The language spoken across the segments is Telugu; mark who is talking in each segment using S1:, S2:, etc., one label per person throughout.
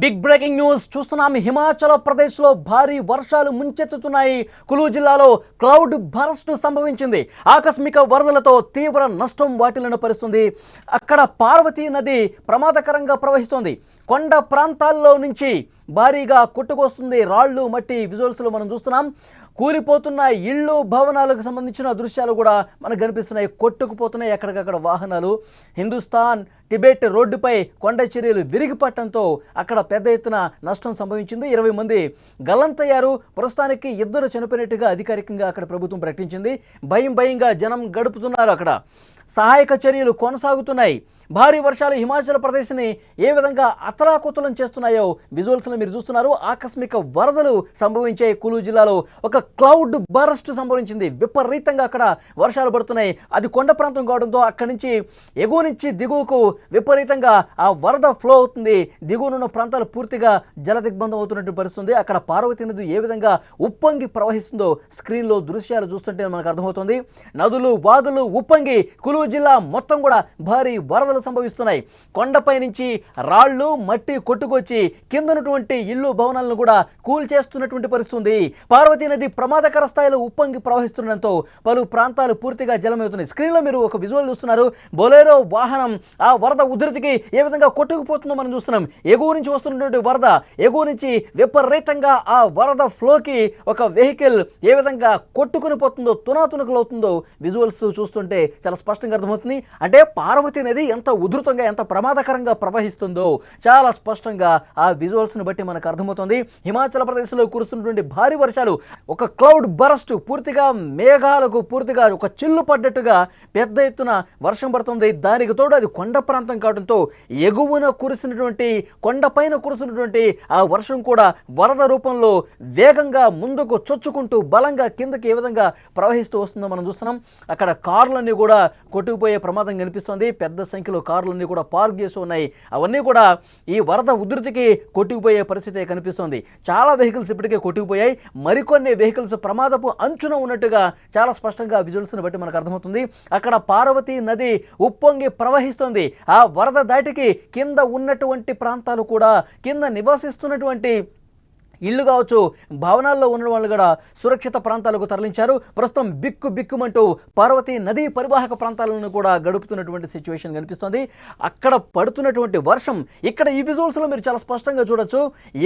S1: బిగ్ బ్రేకింగ్ న్యూస్ చూస్తున్నాం. హిమాచల్ ప్రదేశ్లో భారీ వర్షాలు ముంచెత్తుతున్నాయి. కులు జిల్లాలో క్లౌడ్ బరస్ట్ సంభవించింది. ఆకస్మిక వరదలతో తీవ్ర నష్టం వాటిల్లిన పరుస్తుంది అక్కడ పార్వతీ నది ప్రమాదకరంగా ప్రవహిస్తోంది. కొండ ప్రాంతాల్లో నుంచి భారీగా కొట్టుకొస్తుంది. రాళ్ళు మట్టి విజువల్స్లో మనం చూస్తున్నాం. కూలిపోతున్న ఇళ్ళు భవనాలకు సంబంధించిన దృశ్యాలు కూడా మనకు కనిపిస్తున్నాయి. కొట్టుకుపోతున్నాయి ఎక్కడికక్కడ వాహనాలు. హిందుస్థాన్ టిబెట్ రోడ్డుపై కొండ చర్యలు విరిగిపట్టడంతో అక్కడ పెద్ద ఎత్తున నష్టం సంభవించింది. ఇరవై మంది గల్లంతయ్యారు. ప్రస్తుతానికి ఇద్దరు చనిపోయినట్టుగా అధికారికంగా అక్కడ ప్రభుత్వం ప్రకటించింది. భయం భయంగా జనం గడుపుతున్నారు అక్కడ. సహాయక చర్యలు కొనసాగుతున్నాయి. భారీ వర్షాలు హిమాచల్ ప్రదేశ్ని ఏ విధంగా అతలాకుతలం చేస్తున్నాయో విజువల్స్లో మీరు చూస్తున్నారు. ఆకస్మిక వరదలు సంభవించే కులు జిల్లాలో ఒక క్లౌడ్ బరస్ట్ సంభవించింది. విపరీతంగా అక్కడ వర్షాలు పడుతున్నాయి. అది కొండ ప్రాంతం కావడంతో అక్కడి నుంచి ఎగువ నుంచి దిగువకు విపరీతంగా ఆ వరద ఫ్లో అవుతుంది. దిగువనున్న ప్రాంతాలు పూర్తిగా జలదిగ్బంధం అవుతున్నట్టు పరిస్థితుంది. అక్కడ పార్వతి నది ఏ విధంగా ఉప్పొంగి ప్రవహిస్తుందో స్క్రీన్లో దృశ్యాలు చూస్తుంటే మనకు అర్థమవుతుంది. నదులు వాగులు ఉప్పొంగి కులు జిల్లా మొత్తం కూడా భారీ వరదలు సంభవిస్తున్నాయి. కొండపై నుంచి రాళ్ళు మట్టి కొట్టుకొచ్చి కిందనటువంటి ఇల్లు భవనాలను కూడా కూల్చేస్తున్నటువంటి పరిస్థితుంది. పార్వతీ నది ప్రమాదకర స్థాయిలో ఉప్పొంగి ప్రవహిస్తుండటంతో పలు ప్రాంతాలు పూర్తిగా జలమవుతున్నాయి. స్క్రీన్లో మీరు ఒక విజువల్ చూస్తున్నారు. బొలేరో వాహనం ఆ వరద ఉధృతికి ఏ విధంగా కొట్టుకుపోతుందో మనం చూస్తున్నాం. ఎగువ నుంచి వస్తున్నటువంటి వరద ఎగువ నుంచి విపరీతంగా ఆ వరద ఫ్లోకి ఒక వెహికల్ ఏ విధంగా కొట్టుకుని పోతుందో తునాతునకలు అవుతుందో విజువల్స్ చూస్తుంటే చాలా స్పష్టంగా అర్థమవుతుంది. అంటే పార్వతీ నది ఎంత ఉధృతంగా ఎంత ప్రమాదకరంగా ప్రవహిస్తుందో చాలా స్పష్టంగా ఆ విజువల్స్ని బట్టి మనకు అర్థమవుతుంది. హిమాచల్ ప్రదేశ్లో కురుస్తున్నటువంటి భారీ వర్షాలు ఒక క్లౌడ్ బరస్ట్ పూర్తిగా మేఘాలకు పూర్తిగా ఒక చిల్లు పడ్డట్టుగా పెద్ద ఎత్తున వర్షం పడుతుంది. దానికి తోడు అది కొండ ప్రాంతం కావడంతో ఎగువన కురిసినటువంటి కొండపైన కురుస్తున్నటువంటి ఆ వర్షం కూడా వరద రూపంలో వేగంగా ముందుకు చొచ్చుకుంటూ బలంగా కిందకి ఏ విధంగా ప్రవహిస్తూ వస్తుందో మనం చూస్తున్నాం. అక్కడ కార్లన్నీ కూడా కొట్టుకుపోయే ప్రమాదం కనిపిస్తుంది. పెద్ద సంఖ్యలో కార్లన్నీ కూడా పార్క్ చేసి ఉన్నాయి. అవన్నీ కూడా ఈ వరద ఉధృతికి కొట్టుకుపోయే పరిస్థితి కనిపిస్తుంది. చాలా వెహికల్స్ ఇప్పటికే కొట్టుకుపోయాయి. మరికొన్ని వెహికల్స్ ప్రమాదపు అంచున ఉన్నట్టుగా చాలా స్పష్టంగా విజువల్స్ని బట్టి మనకు అర్థమవుతుంది. అక్కడ పార్వతీ నది ఉప్పొంగి ప్రవహిస్తుంది. ఆ వరద దాటికి కింద ఉన్నటువంటి ప్రాంతాలు కూడా కింద నివసిస్తున్నటువంటి ఇల్లు కావచ్చు భవనాల్లో ఉన్న వాళ్ళు కూడా సురక్షిత ప్రాంతాలకు తరలించారు. ప్రస్తుతం బిక్కు బిక్కుమంటూ పార్వతి నదీ పరివాహక ప్రాంతాలను కూడా గడుపుతున్నటువంటి సిచ్యువేషన్ కనిపిస్తుంది. అక్కడ పడుతున్నటువంటి వర్షం ఇక్కడ ఈ విజువల్స్లో మీరు చాలా స్పష్టంగా చూడొచ్చు.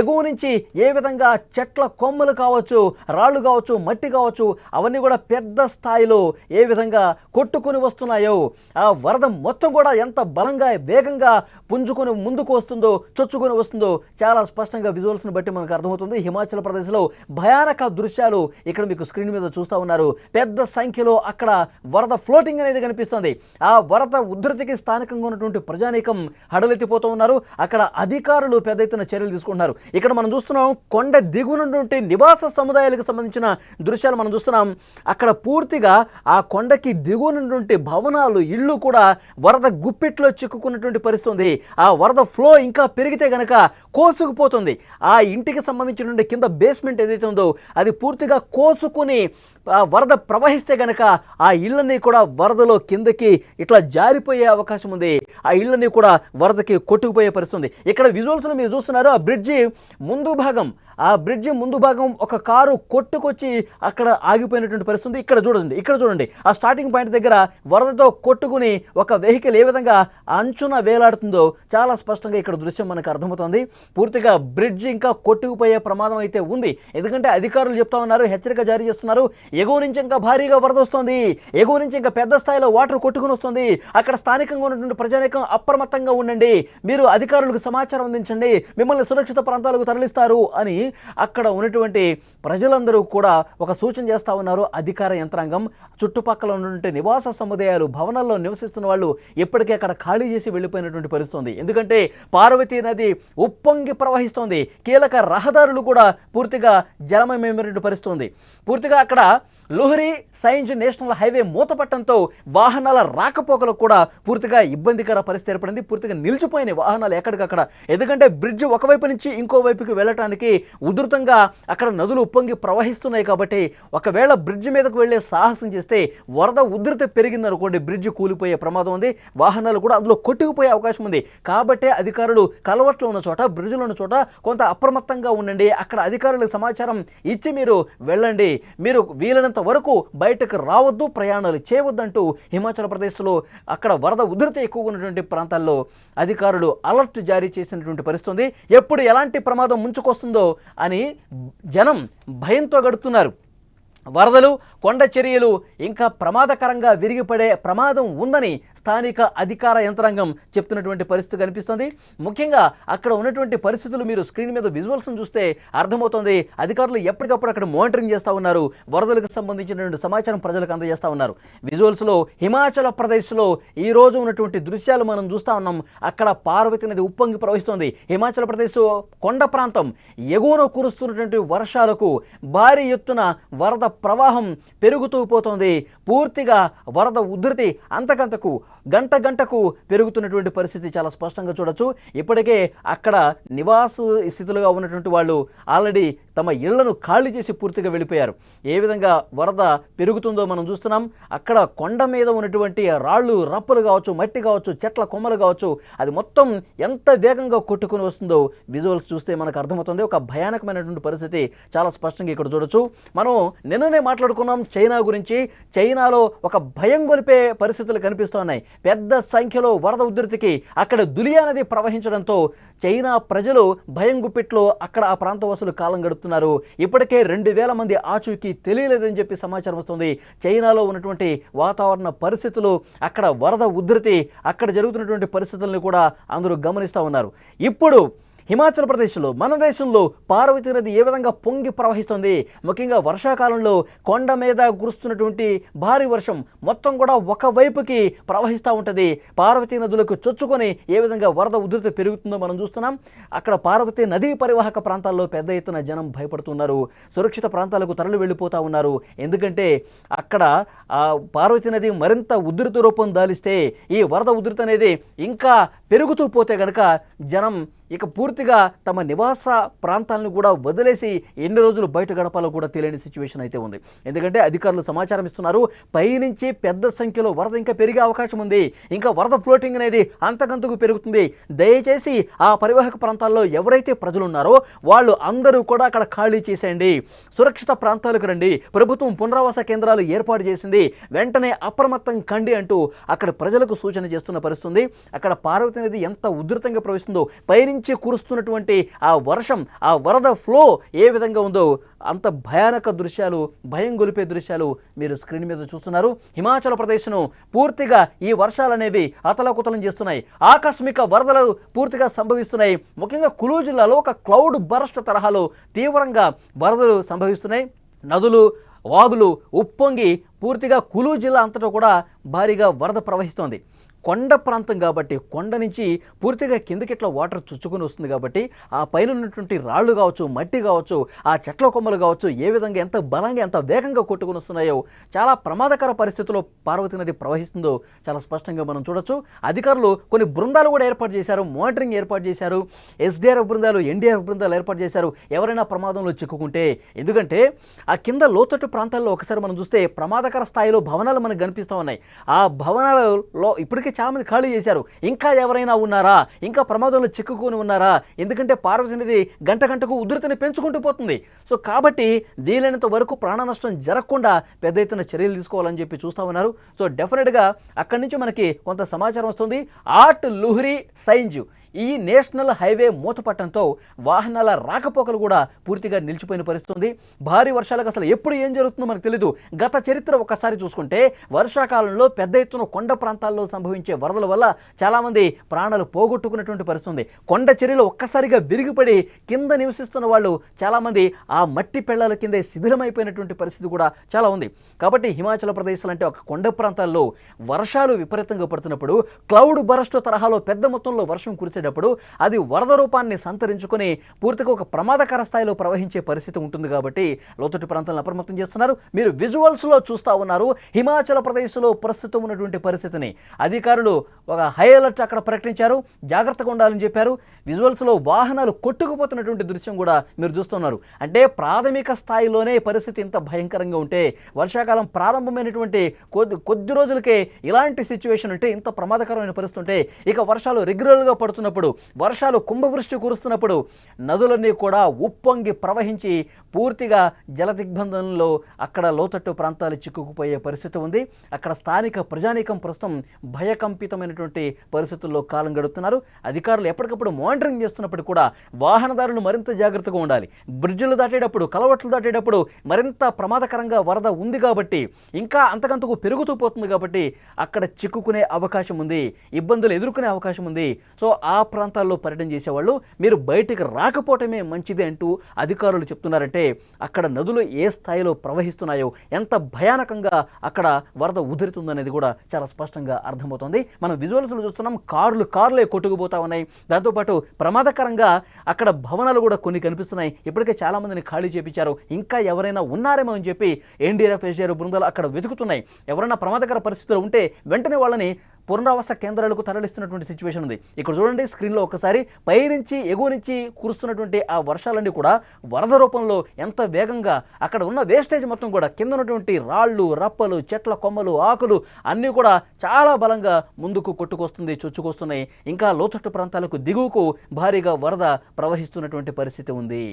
S1: ఎగువ నుంచి ఏ విధంగా చెట్ల కొమ్మలు కావచ్చు రాళ్ళు కావచ్చు మట్టి కావచ్చు అవన్నీ కూడా పెద్ద స్థాయిలో ఏ విధంగా కొట్టుకొని వస్తున్నాయో ఆ వరద మొత్తం కూడా ఎంత బలంగా వేగంగా పుంజుకొని ముందుకు వస్తుందో చొచ్చుకొని వస్తుందో చాలా స్పష్టంగా విజువల్స్ని బట్టి మనకు అర్థమవుతుంది. హిమాచల్ ప్రదేశ్లో భయానక దృశ్యాలు ఇక్కడ మీకు స్క్రీన్ మీద చూస్తూ ఉన్నారు. పెద్ద సంఖ్యలో అక్కడ వరద ఫ్లోటింగ్ అనేది కనిపిస్తుంది. ఆ వరద ఉధృతికి స్థానికంగా ఉన్నటువంటి ప్రజానీకం హడలెత్తిపోతూ ఉన్నారు. అక్కడ అధికారులు పెద్ద ఎత్తున చర్యలు తీసుకుంటున్నారు. ఇక్కడ మనం చూస్తున్నాం కొండ దిగునటువంటి నివాస సముదాయాలకు సంబంధించిన దృశ్యాలు మనం చూస్తున్నాం. అక్కడ పూర్తిగా ఆ కొండకి దిగునటువంటి భవనాలు ఇళ్ళు కూడా వరద గుప్పిట్లో చిక్కుకున్నటువంటి పరిస్థితి ఉంది. ఆ వరద ఫ్లో ఇంకా పెరిగితే గనక కోసుకుపోతుంది. ఆ ఇంటికి సంబంధించిన కింద బేస్మెంట్ ఏదైతే ఉందో అది పూర్తిగా కోసుకుని వరద ప్రవహిస్తే గనక ఆ ఇళ్ళని కూడా వరదలో కిందకి ఇట్లా జారిపోయే అవకాశం ఉంది. ఆ ఇళ్ళని కూడా వరదకి కొట్టుకుపోయే పరిస్థితి ఇక్కడ విజువల్స్లో మీరు చూస్తున్నారు. ఆ బ్రిడ్జి ముందు భాగం ఆ బ్రిడ్జి ముందు భాగం ఒక కారు కొట్టుకొచ్చి అక్కడ ఆగిపోయినటువంటి పరిస్థితి ఇక్కడ చూడండి ఇక్కడ చూడండి. ఆ స్టార్టింగ్ పాయింట్ దగ్గర వరదతో కొట్టుకుని ఒక వెహికల్ ఏ విధంగా అంచున వేలాడుతుందో చాలా స్పష్టంగా ఇక్కడ దృశ్యం మనకు అర్థమవుతుంది. పూర్తిగా బ్రిడ్జ్ ఇంకా కొట్టుకుపోయే ప్రమాదం అయితే ఉంది. ఎందుకంటే అధికారులు చెప్తా ఉన్నారు హెచ్చరిక జారీ చేస్తున్నారు. ఎగువ నుంచి ఇంకా భారీగా వరద వస్తుంది. ఎగువ నుంచి ఇంకా పెద్ద స్థాయిలో వాటర్ కొట్టుకుని వస్తుంది. అక్కడ స్థానికంగా ఉన్నటువంటి ప్రజానీకం అప్రమత్తంగా ఉండండి. మీరు అధికారులకు సమాచారం అందించండి. మిమ్మల్ని సురక్షిత ప్రాంతాలకు తరలిస్తారు అని అక్కడ ఉన్నటువంటి ప్రజలందరూ కూడా ఒక సూచన చేస్తా ఉన్నారు. అధికార యంత్రాంగం చుట్టుపక్కల ఉన్నటువంటి నివాస సముదాయాలు భవనాల్లో నివసిస్తున్న వాళ్ళు ఇప్పటికే అక్కడ ఖాళీ చేసి వెళ్ళిపోయినటువంటి పరిస్థితుంది. ఎందుకంటే పార్వతీ నది ఉప్పొంగి ప్రవహిస్తోంది. కీలక రహదారులు కూడా పూర్తిగా జలమయమైనటువంటి పరిస్థితుంది. పూర్తిగా అక్కడ లుహరి సైన్స్ నేషనల్ హైవే మూతపట్టడంతో వాహనాల రాకపోకలు కూడా పూర్తిగా ఇబ్బందికర పరిస్థితి ఏర్పడింది. పూర్తిగా నిలిచిపోయినాయి వాహనాలు ఎక్కడికక్కడ. ఎందుకంటే బ్రిడ్జ్ ఒకవైపు నుంచి ఇంకో వైపుకి వెళ్ళటానికి ఉధృతంగా అక్కడ నదులు ఉప్పొంగి ప్రవహిస్తున్నాయి కాబట్టి ఒకవేళ బ్రిడ్జ్ మీదకు వెళ్ళే సాహసం చేస్తే వరద ఉధృత పెరిగిందనుకోండి బ్రిడ్జ్ కూలిపోయే ప్రమాదం ఉంది. వాహనాలు కూడా అందులో కొట్టుకుపోయే అవకాశం ఉంది. కాబట్టే అధికారులు కలవట్లో ఉన్న చోట బ్రిడ్జ్లో ఉన్న చోట కొంత అప్రమత్తంగా ఉండండి. అక్కడ అధికారులకు సమాచారం ఇచ్చి మీరు వెళ్ళండి. మీరు వీలైనంత వరకు బయటకు రావద్దు ప్రయాణాలు చేయవద్దంటూ హిమాచల్ ప్రదేశ్లో అక్కడ వరద ఉధృతి ఎక్కువగా ఉన్నటువంటి ప్రాంతాల్లో అధికారులు అలర్ట్ జారీ చేసినటువంటి పరిస్థితుంది. ఎప్పుడు ఎలాంటి ప్రమాదం ముంచుకొస్తుందో అని జనం భయంతో గడుపుతున్నారు. వరదలు కొండ చర్యలు ఇంకా ప్రమాదకరంగా విరిగిపడే ప్రమాదం ఉందని స్థానిక అధికార యంత్రాంగం చెప్తున్నటువంటి పరిస్థితి కనిపిస్తుంది. ముఖ్యంగా అక్కడ ఉన్నటువంటి పరిస్థితులు మీరు స్క్రీన్ మీద విజువల్స్ను చూస్తే అర్థమవుతుంది. అధికారులు ఎప్పటికప్పుడు అక్కడ మానిటరింగ్ చేస్తూ ఉన్నారు. వరదలకు సంబంధించినటువంటి సమాచారం ప్రజలకు అందజేస్తూ ఉన్నారు. విజువల్స్లో హిమాచల ప్రదేశ్లో ఈ రోజు ఉన్నటువంటి దృశ్యాలు మనం చూస్తూ ఉన్నాం. అక్కడ పార్వతి నది ఉప్పొంగి ప్రవహిస్తోంది. హిమాచల్ ప్రదేశ్ కొండ ప్రాంతం ఎగువన కురుస్తున్నటువంటి వర్షాలకు భారీ ఎత్తున వరద ప్రవాహం పెరుగుతూ పోతోంది. పూర్తిగా వరద ఉధృతి అంతకంతకు గంట గంటకు పెరుగుతున్నటువంటి పరిస్థితి చాలా స్పష్టంగా చూడొచ్చు. ఇప్పటికే అక్కడ నివాస స్థితులుగా ఉన్నటువంటి వాళ్ళు ఆల్రెడీ తమ ఇళ్ళను ఖాళీ చేసి పూర్తిగా వెళ్ళిపోయారు. ఏ విధంగా వరద పెరుగుతుందో మనం చూస్తున్నాం. అక్కడ కొండ మీద ఉన్నటువంటి రాళ్ళు రప్పలు కావచ్చు మట్టి కావచ్చు చెట్ల కొమ్మలు కావచ్చు అది మొత్తం ఎంత వేగంగా కొట్టుకుని వస్తుందో విజువల్స్ చూస్తే మనకు అర్థమవుతుంది. ఒక భయానకమైనటువంటి పరిస్థితి చాలా స్పష్టంగా ఇక్కడ చూడొచ్చు. మనం నిన్ననే మాట్లాడుకున్నాం చైనా గురించి. చైనాలో ఒక భయం గొలిపే పరిస్థితులు కనిపిస్తున్నాయి పెద్ద సంఖ్యలో వరద ఉధృతికి అక్కడ దులియా నది ప్రవహించడంతో చైనా ప్రజలు భయం గుప్పిట్లో అక్కడ ఆ ప్రాంతవాసులు కాలం గడుపుతున్నారు. ఇప్పటికే రెండు వేల మంది ఆచూకీ తెలియలేదని చెప్పి సమాచారం వస్తుంది. చైనాలో ఉన్నటువంటి వాతావరణ పరిస్థితులు అక్కడ వరద ఉధృతి అక్కడ జరుగుతున్నటువంటి పరిస్థితులను కూడా అందరూ గమనిస్తూ ఉన్నారు. ఇప్పుడు హిమాచల్ ప్రదేశ్లో మన దేశంలో పార్వతీ నది ఏ విధంగా పొంగి ప్రవహిస్తుంది? ముఖ్యంగా వర్షాకాలంలో కొండ మీద కురుస్తున్నటువంటి భారీ వర్షం మొత్తం కూడా ఒక వైపుకి ప్రవహిస్తూ ఉంటుంది. పార్వతీ నదులకు చొచ్చుకొని ఏ విధంగా వరద ఉధృతి పెరుగుతుందో మనం చూస్తున్నాం. అక్కడ పార్వతీ నదీ పరివాహక ప్రాంతాల్లో పెద్ద ఎత్తున జనం భయపడుతున్నారు. సురక్షిత ప్రాంతాలకు తరలి వెళ్ళిపోతూ ఉన్నారు. ఎందుకంటే అక్కడ ఆ పార్వతీ నది మరింత ఉధృతి రూపం దాలిస్తే ఈ వరద ఉధృతి అనేది ఇంకా పెరుగుతూ పోతే కనుక జనం ఇక పూర్తిగా తమ నివాస ప్రాంతాలను కూడా వదిలేసి ఎన్ని రోజులు బయట గడపాలో కూడా తెలియని సిచ్యువేషన్ అయితే ఉంది. ఎందుకంటే అధికారులు సమాచారం ఇస్తున్నారు పైనుంచి పెద్ద సంఖ్యలో వరద ఇంకా పెరిగే అవకాశం ఉంది. ఇంకా వరద ఫ్లోటింగ్ అనేది అంతకంతకు పెరుగుతుంది. దయచేసి ఆ పరివాహక ప్రాంతాల్లో ఎవరైతే ప్రజలు ఉన్నారో వాళ్ళు అందరూ కూడా అక్కడ ఖాళీ చేసేయండి. సురక్షిత ప్రాంతాలకు రండి. ప్రభుత్వం పునరావాస కేంద్రాలు ఏర్పాటు చేసింది. వెంటనే అప్రమత్తం కండి అంటూ అక్కడ ప్రజలకు సూచన చేస్తున్న పరిస్థితుంది అక్కడ పార్వతి నది ఎంత ఉధృతంగా ప్రవహిస్తుందో పైనుంచి కురుస్తున్నటువంటి ఆ వర్షం ఆ వరద ఫ్లో ఏ విధంగా ఉందో అంత భయానక దృశ్యాలు భయం గొలిపే దృశ్యాలు మీరు స్క్రీన్ మీద చూస్తున్నారు. హిమాచల్ ప్రదేశ్ను పూర్తిగా ఈ వర్షాలు అనేవి అతలకుతలం చేస్తున్నాయి. ఆకస్మిక వరదలు పూర్తిగా సంభవిస్తున్నాయి. ముఖ్యంగా కులు జిల్లాలో ఒక క్లౌడ్ బరస్ట్ తరహాలో తీవ్రంగా వరదలు సంభవిస్తున్నాయి. నదులు వాగులు ఉప్పొంగి పూర్తిగా కులు జిల్లా అంతటా కూడా భారీగా వరద ప్రవహిస్తోంది. కొండ ప్రాంతం కాబట్టి కొండ నుంచి పూర్తిగా కిందకి ఇట్లా వాటర్ చుచ్చుకొని వస్తుంది కాబట్టి ఆ పైన ఉన్నటువంటి రాళ్ళు కావచ్చు మట్టి కావచ్చు ఆ చెట్ల కొమ్మలు కావచ్చు ఏ విధంగా ఎంత బలంగా ఎంత వేగంగా కొట్టుకుని వస్తున్నాయో చాలా ప్రమాదకర పరిస్థితుల్లో పార్వతీ నది ప్రవహిస్తుందో చాలా స్పష్టంగా మనం చూడొచ్చు. అధికారులు కొన్ని బృందాలు కూడా ఏర్పాటు చేశారు మానిటరింగ్ ఏర్పాటు చేశారు ఎస్డిఆర్ఎఫ్ బృందాలు ఎన్డీఆర్ఎఫ్ బృందాలు ఏర్పాటు చేశారు. ఎవరైనా ప్రమాదంలో చిక్కుకుంటే ఎందుకంటే ఆ కింద లోతట్టు ప్రాంతాల్లో ఒకసారి మనం చూస్తే ప్రమాదకర స్థాయిలో భవనాలు మనకు కనిపిస్తూ ఉన్నాయి. ఆ భవనాలలో ఇప్పటికే చాలామంది ఖాళీ చేశారు. ఇంకా ఎవరైనా ఉన్నారా? ఇంకా ప్రమాదంలో చిక్కుకొని ఉన్నారా? ఎందుకంటే పార్వతి నది గంట గంటకు ఉధృతిని పెంచుకుంటూ పోతుంది. సో కాబట్టి వీలైనంత వరకు ప్రాణ నష్టం జరగకుండా పెద్ద ఎత్తున చర్యలు తీసుకోవాలని చెప్పి చూస్తూ ఉన్నారు. సో డెఫినెట్గా అక్కడి నుంచి మనకి కొంత సమాచారం వస్తుంది. ఆర్ట్ లుహ్రీ సైంజు. ఈ నేషనల్ హైవే మూతపట్టడంతో వాహనాల రాకపోకలు కూడా పూర్తిగా నిలిచిపోయిన పరిస్థితుంది. భారీ వర్షాలకు అసలు ఎప్పుడు ఏం జరుగుతుందో మనకు తెలియదు గత చరిత్ర ఒక్కసారి చూసుకుంటే వర్షాకాలంలో పెద్ద ఎత్తున కొండ ప్రాంతాల్లో సంభవించే వరదల వల్ల చాలామంది ప్రాణాలు పోగొట్టుకున్నటువంటి పరిస్థితుంది. కొండ చర్యలు ఒక్కసారిగా విరిగిపడి కింద నివసిస్తున్న వాళ్ళు చాలామంది ఆ మట్టి పెళ్ళాల కిందే శిథిలమైపోయినటువంటి పరిస్థితి కూడా చాలా ఉంది. కాబట్టి హిమాచల్ ప్రదేశ్ లాంటి ఒక కొండ ప్రాంతాల్లో వర్షాలు విపరీతంగా పడుతున్నప్పుడు క్లౌడ్ బరస్ట్ తరహాలో పెద్ద మొత్తంలో వర్షం కురిసే ప్రవహించేటప్పుడు అది వరద రూపాన్ని సంతరించుకొని పూర్తిగా ఒక ప్రమాదకర స్థాయిలో ప్రవహించే పరిస్థితి ఉంటుంది కాబట్టి లోతట్టు ప్రాంతాలను అప్రమత్తం చేస్తున్నారు. మీరు విజువల్స్లో చూస్తూ ఉన్నారు. హిమాచల్ ప్రదేశ్లో ప్రస్తుతం ఉన్నటువంటి పరిస్థితిని అధికారులు ఒక హై అలర్ట్ అక్కడ ప్రకటించారు. జాగ్రత్తగా ఉండాలని చెప్పారు. విజువల్స్లో వాహనాలు కొట్టుకుపోతున్నటువంటి దృశ్యం కూడా మీరు చూస్తున్నారు అంటే ప్రాథమిక స్థాయిలోనే పరిస్థితి ఇంత భయంకరంగా ఉంటే వర్షాకాలం ప్రారంభమైనటువంటి కొద్ది కొద్ది రోజులకే ఇలాంటి సిచ్యువేషన్ ఉంటే ఇంత ప్రమాదకరమైన పరిస్థితి ఉంటే ఇక వర్షాలు రెగ్యులర్గా కురుస్తున్నప్పుడు వర్షాలు కుంభవృష్టి కురుస్తున్నప్పుడు నదులన్నీ కూడా ఉప్పొంగి ప్రవహించి పూర్తిగా జల దిగ్బంధంలో అక్కడ లోతట్టు ప్రాంతాలు చిక్కుకుపోయే పరిస్థితి ఉంది. అక్కడ స్థానిక ప్రజానీకం ప్రస్తుతం భయకంపితమైనటువంటి పరిస్థితుల్లో కాలం గడుపుతున్నారు. అధికారులు ఎప్పటికప్పుడు మానిటరింగ్ చేస్తున్నప్పుడు కూడా వాహనదారులు మరింత జాగ్రత్తగా ఉండాలి. బ్రిడ్జిలు దాటేటప్పుడు కలవట్లు దాటేటప్పుడు మరింత ప్రమాదకరంగా వరద ఉంది కాబట్టి ఇంకా అంతకంతకు పెరుగుతూ పోతుంది కాబట్టి అక్కడ చిక్కుకునే అవకాశం ఉంది. ఇబ్బందులు ఎదుర్కొనే అవకాశం ఉంది. సో ఆ ఆ ప్రాంతాల్లో పర్యటన చేసేవాళ్ళు మీరు బయటికి రాకపోవటమే మంచిది అంటూ అధికారులు చెప్తున్నారంటే అక్కడ నదులు ఏ స్థాయిలో ప్రవహిస్తున్నాయో ఎంత భయానకంగా అక్కడ వరద ఉధరుతుందనేది కూడా చాలా స్పష్టంగా అర్థమవుతుంది. మనం విజువల్స్లో చూస్తున్నాం కార్లు కార్లే కొట్టుకుపోతా ఉన్నాయి. దాంతోపాటు ప్రమాదకరంగా అక్కడ భవనాలు కూడా కొన్ని కనిపిస్తున్నాయి. ఇప్పటికే చాలా మందిని ఖాళీ చేపించారు. ఇంకా ఎవరైనా ఉన్నారేమో అని చెప్పి ఎన్డీఆర్ఎఫ్ ఎస్డీఆర్ బృందాలు అక్కడ వెతుకుతున్నాయి. ఎవరైనా ప్రమాదకర పరిస్థితులు ఉంటే వెంటనే వాళ్ళని పునరావాస కేంద్రాలకు తరలిస్తున్నటువంటి సిచ్యువేషన్ ఉంది. ఇక్కడ చూడండి స్క్రీన్లో ఒకసారి పైనుంచి ఎగువ నుంచి కురుస్తున్నటువంటి ఆ వర్షాలన్నీ కూడా వరద రూపంలో ఎంత వేగంగా అక్కడ ఉన్న వేస్టేజ్ మొత్తం కూడా కింద ఉన్నటువంటి రాళ్ళు రప్పలు చెట్ల కొమ్మలు ఆకులు అన్నీ కూడా చాలా బలంగా ముందుకు కొట్టుకొస్తుంది చొచ్చుకొస్తున్నాయి. ఇంకా లోతట్టు ప్రాంతాలకు దిగువకు భారీగా వరద ప్రవహిస్తున్నటువంటి పరిస్థితి ఉంది.